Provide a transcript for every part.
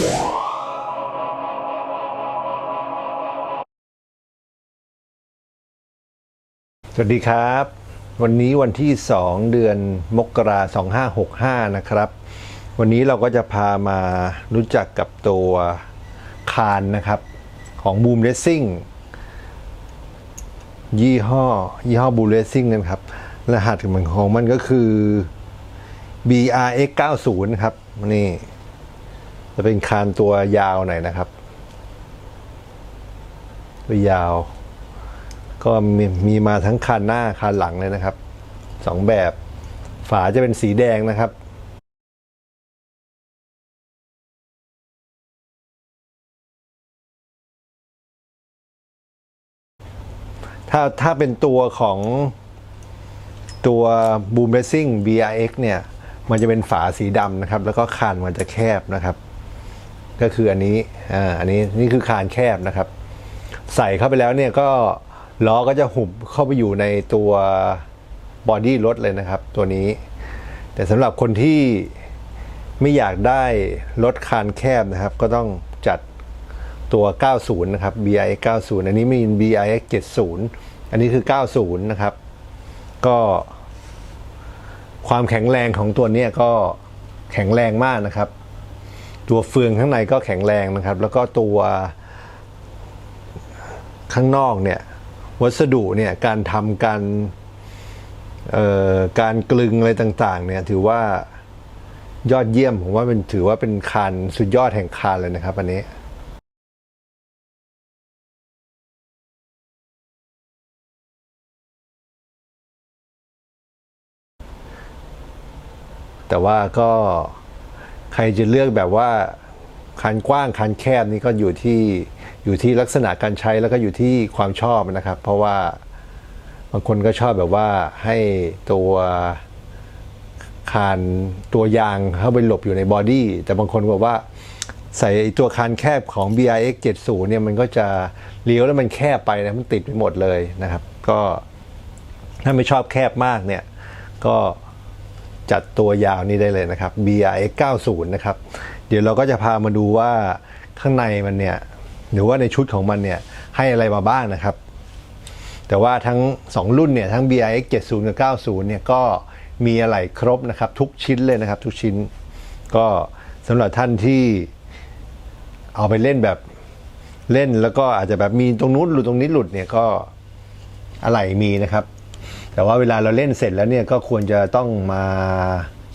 สวัสดีครับ วันนี้วันที่ 2 เดือนมกราสองห้าหกห้านะครับ วันนี้เราก็จะพามารู้จักกับตัวคานนะครับของ Boom Racing ยี่ห้อ ยี่ห้อ Boom Racing นะครับ รหัสมันของมันก็คือ BRX 90 ครับ นี่ จะเป็นคานตัวยาวหน่อยนะครับ ตัวยาว ก็มีมีมาทั้งคันหน้าคันหลังเลยนะครับสองแบบ ฝาจะเป็นสีแดงนะครับถ้าถ้าเป็นตัวของตัว Boom Racing BRX เนี่ย มันจะเป็นฝาสีดำนะครับ แล้วก็คานมันจะแคบนะครับ ก็คืออันนี้อ่าอันนี้นี่คือคานแคบนะครับ ใส่เข้าไปแล้วเนี่ยก็ล้อก็จะหุบเข้าไปอยู่ในตัวบอดี้รถเลยนะครับ ตัวนี้ แต่สำหรับคนที่ไม่อยากได้รถคานแคบนะครับ ก็ต้องจัดตัว 90 นะครับ BIX 90 อันนี้มี BIX 70 อันนี้คือ 90 นะครับ ก็ความแข็งแรงของตัวนี้ก็แข็งแรงมากนะครับ ตัวเฟืองข้างในก็แข็งแรงนะครับ แล้วก็ตัวข้างนอกเนี่ยวัสดุเนี่ยการทำการการกลึงอะไรต่างๆเนี่ยถือว่ายอดเยี่ยมผมว่าเป็นถือว่าเป็นคานสุดยอดแห่งคานเลยนะครับอันนี้แต่ว่าก็ ใครจะเลือกแบบว่าคันกว้างคันแคบนี่ก็อยู่ที่อยู่ที่ลักษณะการใช้แล้วก็อยู่ที่ความชอบนะครับ เพราะว่าบางคนก็ชอบแบบว่าให้ตัวคานตัวยางเข้าไปหลบอยู่ในบอดี้แต่บางคนบอกว่าใส่ตัวคานแคบของ BIX 70เนี่ยมันก็จะเลี้ยวแล้วมันแคบไปนะมันติดไปหมดเลยนะครับ ก็ถ้าไม่ชอบแคบมากเนี่ยก็ จัดตัวยาวนี้ได้เลยนะครับ BRX 90นะครับ เดี๋ยวเราก็จะพามาดูว่าข้างในมันเนี่ย หรือว่าในชุดของมันเนี่ย ให้อะไรมาบ้างนะครับ แต่ว่าทั้ง 2 รุ่นเนี่ย ทั้ง BRX 70 กับ 90 เนี่ย ก็มีอะไรครบนะครับ ทุกชิ้นเลยนะครับ ทุกชิ้น ก็สำหรับท่านที่เอาไปเล่นแบบเล่นแล้วก็อาจจะแบบมีตรงนู้นหลุดตรงนี้หลุดเนี่ยก็อะไรมีนะครับ แต่ว่าเวลาเราเล่นเสร็จแล้วเนี่ยก็ควรจะต้องมา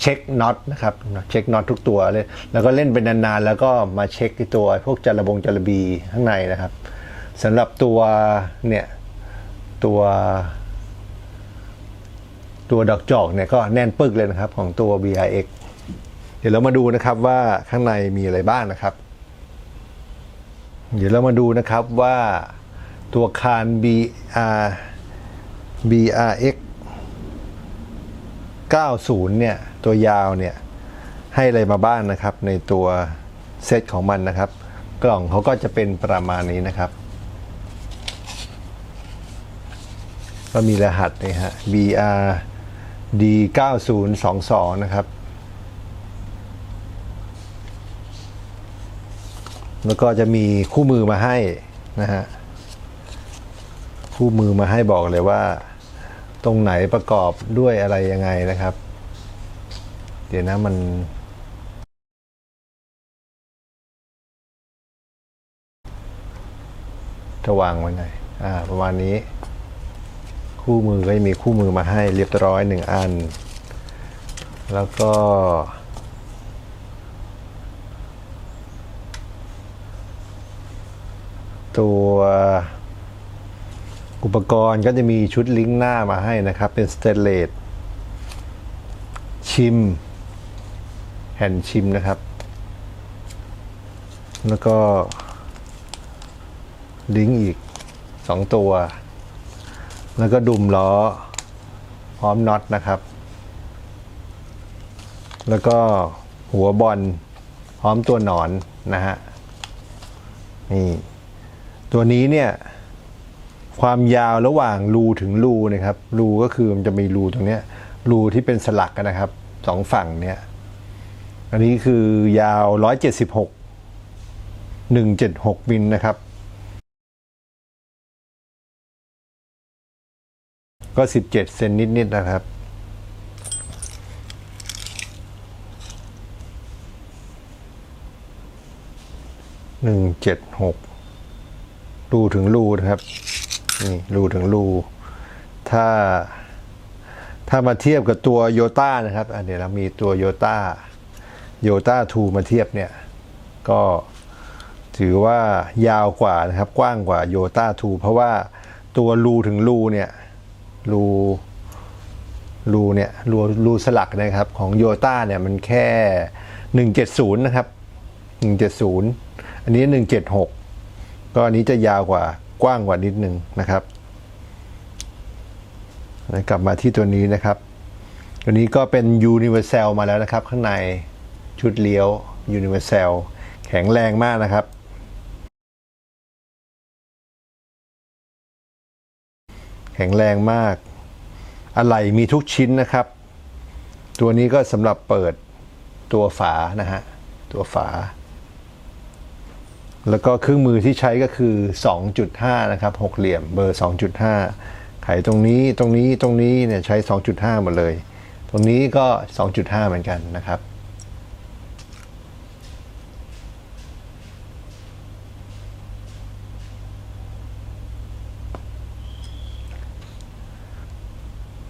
เช็คน็อตนะครับเช็คน็อตทุกตัวเลยแล้วก็เล่นเป็นนานๆแล้วก็มาเช็คตัวพวกจระบงจระบีข้างในนะครับสำหรับตัวเนี่ยตัวตัวดอกจอกเนี่ยก็แน่นปึกเลยนะครับของตัว BIX เดี๋ยวเรามาดูนะครับว่าข้างในมีอะไรบ้างนะครับ เดี๋ยวเรามาดูนะครับว่าตัวคาน BR BRX 90 เนี่ย ตัวยาวเนี่ย ให้อะไรมาบ้างนะครับ ในตัวเซตของมันนะครับ กล่องเขาก็จะเป็นประมาณนี้นะครับ ก็มีรหัสนี่ฮะ BR D 9022นะครับ แล้วก็จะมีคู่มือมาให้นะฮะ คู่มือมาให้บอกเลยว่า ตรงไหนประกอบด้วยอะไรยังไงนะครับ เดี๋ยวนะมันจะวางไว้ไหนอ่าประมาณนี้ คู่มือก็มีคู่มือมาให้เรียบร้อยหนึ่งอัน แล้วก็ ตัว อุปกรณ์ก็จะมีชุดลิงก์หน้ามาให้นะครับ เป็นสเตนเลสชิม แผ่นชิมนะครับ แล้วก็ ลิงก์อีกสองตัว แล้วก็ดุมล้อ พร้อมน็อตนะครับ แล้วก็หัวบอลพร้อมตัวหนอนนะฮะนี่ตัวนี้เนี่ย ความยาวระหว่างรูถึงรูนะครับรูก็คือมันจะมีรูตรงเนี้ยรูที่เป็นสลักนะครับสองฝั่งเนี่ยอันนี้คือยาว 176 176มิลนะครับ ก็ 17 เซนนิดๆนะครับ หนึ่งเจ็ดหกรูถึงรูนะครับ นี่รูถึงรู ถ้า ถ้ามาเทียบกับตัวโยต้านะครับอันเดี๋ยวเรามีตัวโยต้าโยต้าทูมาเทียบเนี่ย ก็ถือว่ายาวกว่านะครับ กว้างกว่าโยต้าทูเพราะว่าตัวรูถึงรูเนี่ยรูรูเนี่ยรูรูสลักนะครับของโยต้าเนี่ยมันแค่ 170 นะครับ 170 อันนี้ 176 ก็อันนี้จะยาวกว่า กว้างกว่านิดนึงนะครับกลับมาที่ตัวนี้นะครับตัวนี้ก็เป็น Universal มาแล้วนะครับ ข้างในชุดเลี้ยว Universal แข็งแรงมากนะครับ แข็งแรงมาก อะไหล่มีทุกชิ้นนะครับ ตัวนี้ก็สำหรับเปิดตัวฝานะฮะ ตัวฝา แล้วก็เครื่องมือที่ใช้ก็คือ 2.5 นะครับหกเหลี่ยมเบอร์ 2.5 ไขตรงนี้ตรงนี้ตรงนี้เนี่ยใช้ 2.5 หมดเลย ตรงนี้ก็ 2.5 เหมือนกันนะครับ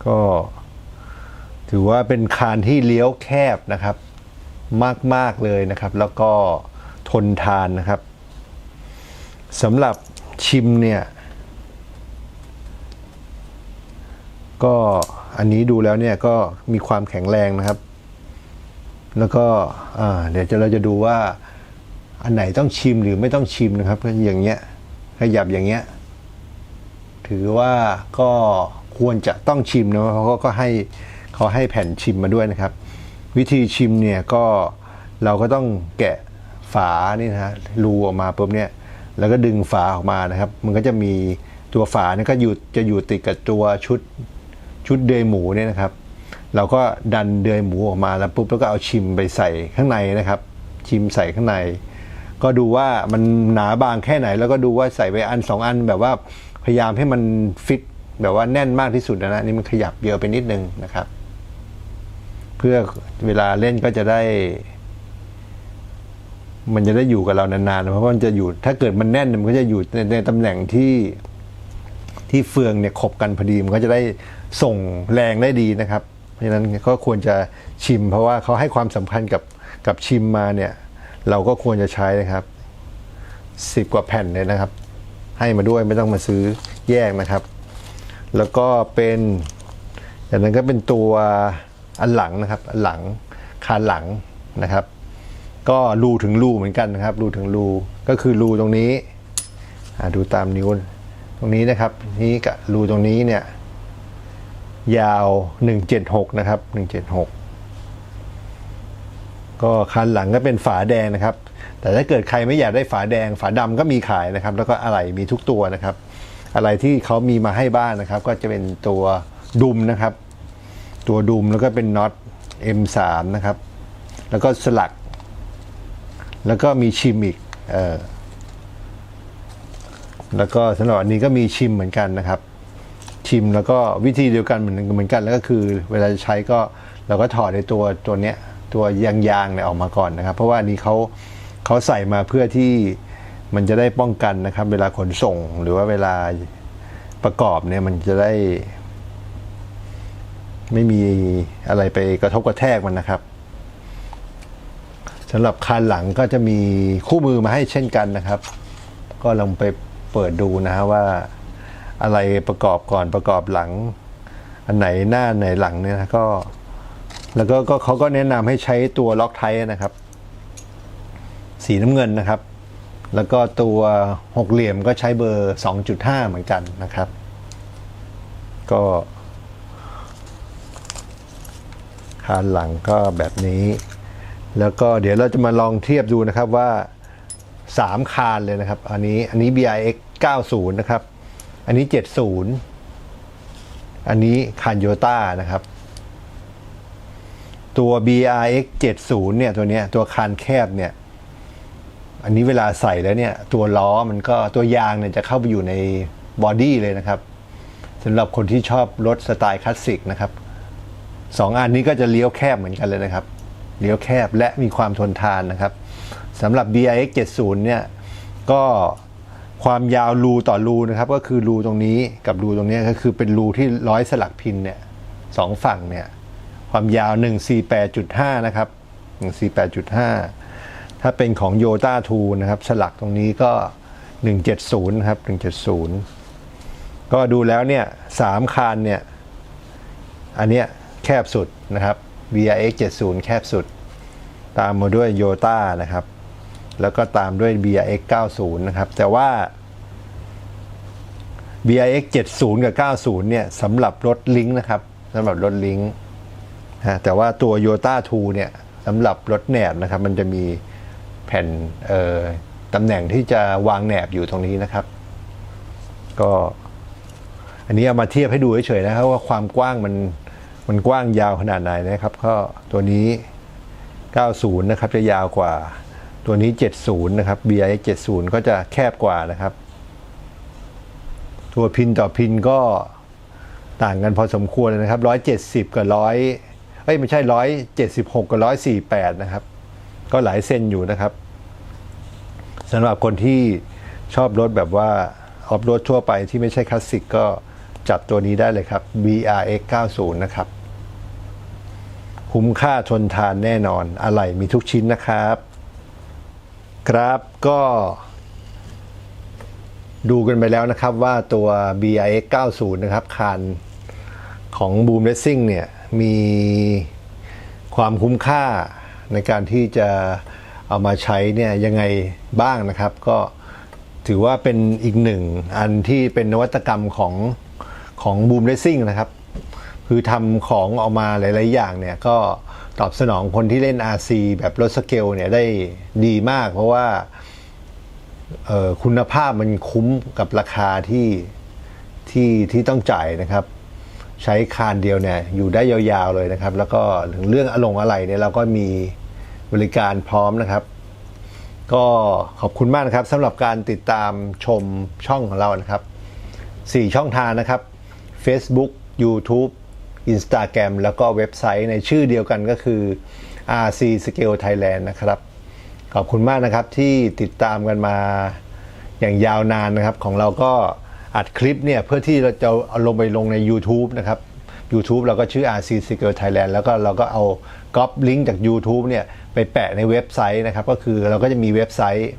ก็ถือว่าเป็นคานที่เลี้ยวแคบนะครับ มาก ๆ เลยนะครับ แล้วก็ทนทานนะครับ สำหรับชิมเนี่ย ก็อันนี้ดูแล้วเนี่ยก็มีความแข็งแรงนะครับ แล้วก็เดี๋ยวเราจะดูว่าอันไหนต้องชิมหรือไม่ต้องชิมนะครับก็อย่างเงี้ยขยับอย่างเงี้ยถือว่าก็ควรจะต้องชิมนะเพราะเขาก็ให้เขาให้แผ่นชิมมาด้วยนะครับ วิธีชิมเนี่ยก็เราก็ต้องแกะฝานี่นะฮะรูออกมาปุ๊บเนี่ย แล้วก็ดึงฝาออกมานะครับ มันก็จะมีตัวฝาเนี่ยก็อยู่จะอยู่ติดกับตัวชุดชุดเดยหมูเนี่ยนะครับ เราก็ดันเดยหมูออกมาแล้วปุ๊บแล้วก็เอาชิมไปใส่ข้างในนะครับ ชิมใส่ข้างใน ก็ดูว่ามันหนาบางแค่ไหน แล้วก็ดูว่าใส่ไปอันสองอันแบบว่าพยายามให้มันฟิตแบบว่าแน่นมากที่สุดนะนะนี่มันขยับเยอะไปนิดนึงนะครับ เพื่อเวลาเล่นก็จะได้ มันจะได้อยู่กับเรานานๆ เพราะว่ามันจะอยู่ถ้าเกิดมันแน่นมันก็จะอยู่ในในตำแหน่งที่ที่เฟืองเนี่ยขบกันพอดีมันก็จะได้ส่งแรงได้ดีนะครับ เพราะฉะนั้นก็ควรจะชิม เพราะว่าเขาให้ความสำคัญกับกับชิมมาเนี่ย เราก็ควรจะใช้นะครับสิบกว่าแผ่นเลยนะครับ ให้มาด้วยไม่ต้องมาซื้อแยกนะครับ แล้วก็เป็นจากนั้นก็เป็นตัวอันหลังนะครับ อันหลังคานหลังนะครับ ก็รูถึงรูเหมือนกันนะครับรูถึงรูก็คือรูตรงนี้ดูตามนิ้วตรงนี้นะครับนี้กับรูตรงนี้เนี่ยยาว 176 นะครับ 176 ก็คันหลังก็เป็นฝาแดงนะครับ แต่ถ้าเกิดใครไม่อยากได้ฝาแดง ฝาดำก็มีขายนะครับ แล้วก็อะไรมีทุกตัวนะครับ อะไรที่เขามีมาให้บ้านนะครับ ก็จะเป็นตัวดุมนะครับ ตัวดุมแล้วก็เป็นน็อต M3 นะครับ แล้วก็สลัก แล้วก็มีชิมอีกเออแล้วก็สำหรับอันนี้ก็มีชิมเหมือนกันนะครับ ชิมแล้วก็วิธีเดียวกันเหมือนเหมือนกัน แล้วก็คือ เวลาจะใช้ก็เราก็ถอดในตัวตัวเนี้ยตัวยางยางเนี่ยออกมาก่อนนะครับ เพราะว่าอันนี้เขาเขาใส่มาเพื่อที่มันจะได้ป้องกันนะครับ เวลาขนส่งหรือว่าเวลาประกอบเนี่ยมันจะได้ ไม่มีอะไรไปกระทบกระแทกมันนะครับ สำหรับคานหลังก็จะมีคู่มือมาให้เช่นกันนะครับ ก็ลองไปเปิดดูนะฮะว่าอะไรประกอบก่อนประกอบหลัง อันไหนหน้าไหนหลังเนี่ยนะก็ แล้วก็ก็เขาก็แนะนำให้ใช้ตัวล็อกไทนะครับ สีน้ำเงินนะครับ แล้วก็ตัวหกเหลี่ยมก็ใช้เบอร์ 2.5 เหมือนกันนะครับ ก็คานหลังก็แบบนี้ แล้วก็เดี๋ยวเราจะมาลองเทียบดูนะครับว่า 3 คานเลยนะครับ อันนี้อันนี้ BIX 90 นะครับ อันนี้ 70 อันนี้คานโยต้านะครับ ตัว BRX 70 เนี่ยตัวเนี้ยตัวคานแคบเนี่ย อันนี้เวลาใส่แล้วเนี่ย ตัวล้อมันก็ตัวยางเนี่ยจะเข้าไปอยู่ในบอดี้เลยนะครับสำหรับคนที่ชอบรถสไตล์คลาสสิกนะครับสองอันนี้ก็จะเลี้ยวแคบเหมือนกันเลยนะครับ เลี้ยวแคบและมีความทนทานนะครับสำหรับ BIX 70เนี่ยก็ความยาวรูต่อรูนะครับ ก็คือรูตรงนี้กับรูตรงนี้ก็คือเป็นรูที่ร้อยสลักพินเนี่ยสองฝั่งเนี่ยความยาว 148.5 นะครับ 148.5 ถ้าเป็นของโยต้าทูนะครับ สลักตรงนี้ก็ 170นะครับ170 ก็ดูแล้วเนี่ยสามคานเนี่ย อันเนี้ยแคบสุดนะครับ BRX 70 แคบสุด ตามมาด้วยโยต้านะครับ แล้วก็ตามด้วย BRX 90 นะครับ แต่ว่า BRX 70 กับ 90 เนี่ยสำหรับรถลิงก์นะครับสำหรับรถลิงก์ฮะแต่ว่าตัว y o t a 2 เนี่ยสำหรับรถแหนบนะครับ มันจะมีแผ่นเอ่อตำแหน่งที่จะวางแหนบอยู่ตรงนี้นะครับ ก็ อันนี้เอามาเทียบให้ดูเฉยๆนะครับว่าความกว้างมัน มันกว้างยาวขนาดไหนนะครับ ก็ตัวนี้ 90 นะครับ จะยาวกว่า ตัวนี้ 70 นะครับ BIX 70 ก็จะแคบกว่านะครับ ตัวพินต่อพินก็ต่างกันพอสมควรเลยนะครับ 170 กับร้อยเอ้ยไม่ใช่ 176 กับ 148 นะครับ ก็หลายเซนอยู่นะครับสำหรับคนที่ชอบรถแบบว่าออฟโรดทั่วไปที่ไม่ใช่คลาสสิกก็ จัดตัวนี้ได้เลยครับ BRX 90นะครับ คุ้มค่าทนทานแน่นอนอะไรมีทุกชิ้นนะครับ ครับก็ดูกันไปแล้วนะครับว่าตัว BIX 90 นะครับคานของ Boom Racing เนี่ยมีความคุ้มค่าในการที่จะเอามาใช้เนี่ยยังไงบ้างนะครับ ก็ถือว่าเป็นอีกหนึ่งอันที่เป็นนวัตกรรมของ ของ Boom Racing นะครับ คือทำของออกมาหลาย ๆ อย่างเนี่ยก็ตอบสนองคนที่เล่น RC แบบรถสเกลเนี่ยได้ดีมาก เพราะว่าคุณภาพมันคุ้มกับราคาที่ที่ที่ต้องจ่ายนะครับ ใช้คานเดียวเนี่ยอยู่ได้ยาวๆเลยนะครับ แล้วก็ถึงเรื่องอลงอะไรเนี่ยเราก็มีบริการพร้อมนะครับ ก็ขอบคุณมากนะครับสำหรับการติดตามชมช่องของเรานะครับ 4 ช่องทางนะครับ Facebook YouTube Instagram แล้วก็เว็บไซต์ในชื่อเดียวกันก็คือ RC Scale Thailand นะครับ ขอบคุณมากนะครับที่ติดตามกันมาอย่างยาวนานนะครับ ของเราก็อัดคลิปเนี่ย เพื่อที่เราจะเอาลงไปลงใน YouTube นะครับ YouTube เราก็ชื่อ RC Scale Thailand แล้วก็เราก็เอาก๊อปลิงก์จาก YouTube เนี่ย ไปแปะในเว็บไซต์นะครับ ก็คือเราก็จะมีเว็บไซต์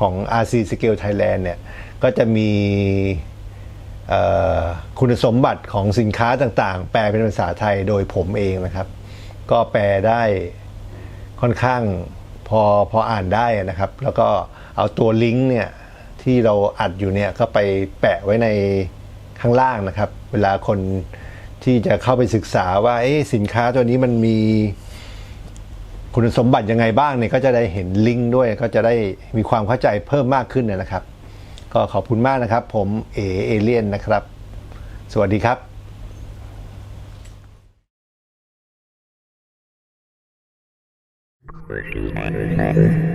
ของ RC Scale Thailand เนี่ย ก็จะมี คุณสมบัติของสินค้าต่างๆ แปลเป็นภาษาไทยโดยผมเองนะครับ ก็แปลได้ค่อนข้างพอพออ่านได้นะครับ แล้วก็เอาตัวลิงก์เนี่ยที่เราอัดอยู่เนี่ยก็ไปแปะไว้ในข้างล่างนะครับ เวลาคนที่จะเข้าไปศึกษาว่าสินค้าตัวนี้มันมีคุณสมบัติยังไงบ้างเนี่ยก็จะได้เห็นลิงก์ด้วยก็จะได้มีความเข้าใจเพิ่มมากขึ้นนะครับ ก็ขอบคุณมากนะครับ ผมเอเอเลียนนะครับ สวัสดีครับ Thank you.